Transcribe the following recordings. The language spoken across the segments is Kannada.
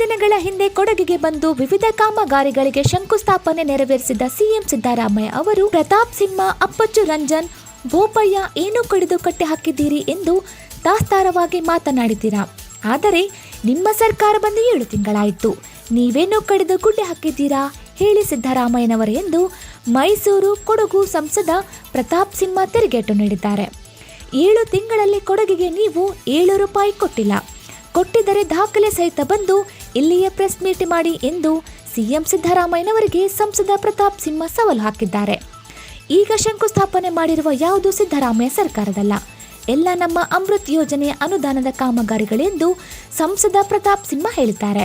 ದಿನಗಳ ಹಿಂದೆ ಕೊಡಗಿಗೆ ಬಂದು ವಿವಿಧ ಕಾಮಗಾರಿಗಳಿಗೆ ಶಂಕುಸ್ಥಾಪನೆ ನೆರವೇರಿಸಿದ ಸಿಎಂ ಸಿದ್ದರಾಮಯ್ಯ ಅವರು, ಪ್ರತಾಪ್ ಸಿಂಹ, ಅಪ್ಪಚ್ಚು ರಂಜನ್ ಬೋಪಯ್ಯ ಏನು ಕಡಿದು ಕಟ್ಟಿ ಹಾಕಿದ್ದೀರಿ ಎಂದು ದಾಸ್ತಾರವಾಗಿ ಮಾತನಾಡಿದ್ದೀರಾ? ಆದರೆ ನಿಮ್ಮ ಸರ್ಕಾರ ಬಂದು ಏಳು ತಿಂಗಳಾಯಿತು. ನೀವೇನು ಕಡಿದು ಗುಡ್ಡೆ ಹಾಕಿದ್ದೀರಾ ಹೇಳಿ ಸಿದ್ದರಾಮಯ್ಯನವರು ಎಂದು ಮೈಸೂರು ಕೊಡಗು ಸಂಸದ ಪ್ರತಾಪ್ ಸಿಂಹ ತಿರುಗೇಟು ನೀಡಿದ್ದಾರೆ. ಏಳು ತಿಂಗಳಲ್ಲಿ ಕೊಡಗಿಗೆ ನೀವು ಏಳು ರೂಪಾಯಿ ಕೊಟ್ಟಿಲ್ಲ. ಕೊಟ್ಟಿದ್ದರೆ ದಾಖಲೆ ಸಹಿತ ಬಂದು ಇಲ್ಲಿಯೇ ಪ್ರೆಸ್ ಮೀಟ್ ಮಾಡಿ ಎಂದು ಸಿಎಂ ಸಿದ್ದರಾಮಯ್ಯನವರಿಗೆ ಸಂಸದ ಪ್ರತಾಪ್ ಸಿಂಹ ಸವಾಲು ಹಾಕಿದ್ದಾರೆ. ಈಗ ಶಂಕುಸ್ಥಾಪನೆ ಮಾಡಿರುವ ಯಾವುದು ಸಿದ್ದರಾಮಯ್ಯ ಸರ್ಕಾರದಲ್ಲ. ಎಲ್ಲ ನಮ್ಮ ಅಮೃತ್ ಯೋಜನೆಯ ಅನುದಾನದ ಕಾಮಗಾರಿಗಳೆಂದು ಸಂಸದ ಪ್ರತಾಪ್ ಸಿಂಹ ಹೇಳಿದ್ದಾರೆ.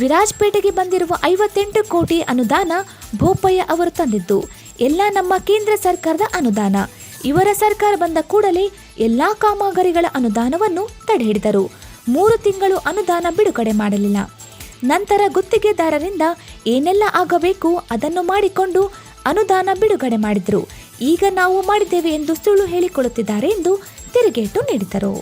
ವಿರಾಜ್ಪೇಟೆಗೆ ಬಂದಿರುವ ಐವತ್ತೆಂಟು ಕೋಟಿ ಅನುದಾನ ಭೋಪಯ್ಯ ಅವರು ತಂದಿದ್ದು, ಎಲ್ಲ ನಮ್ಮ ಕೇಂದ್ರ ಸರ್ಕಾರದ ಅನುದಾನ. ಇವರ ಸರ್ಕಾರ ಬಂದ ಕೂಡಲೇ ಎಲ್ಲಾ ಕಾಮಗಾರಿಗಳ ಅನುದಾನವನ್ನು ತಡೆಹಿಡಿದರು. ಮೂರು ತಿಂಗಳು ಅನುದಾನ ಬಿಡುಗಡೆ ಮಾಡಲಿಲ್ಲ. ನಂತರ ಗುತ್ತಿಗೆದಾರರಿಂದ ಏನೆಲ್ಲ ಆಗಬೇಕು ಅದನ್ನು ಮಾಡಿಕೊಂಡು ಅನುದಾನ ಬಿಡುಗಡೆ ಮಾಡಿದರು. ಈಗ ನಾವು ಮಾಡಿದ್ದೇವೆ ಎಂದು ಸುಳ್ಳು ಹೇಳಿಕೊಳ್ಳುತ್ತಿದ್ದಾರೆ ಎಂದು ತಿರುಗೇಟು ನೀಡಿದರು.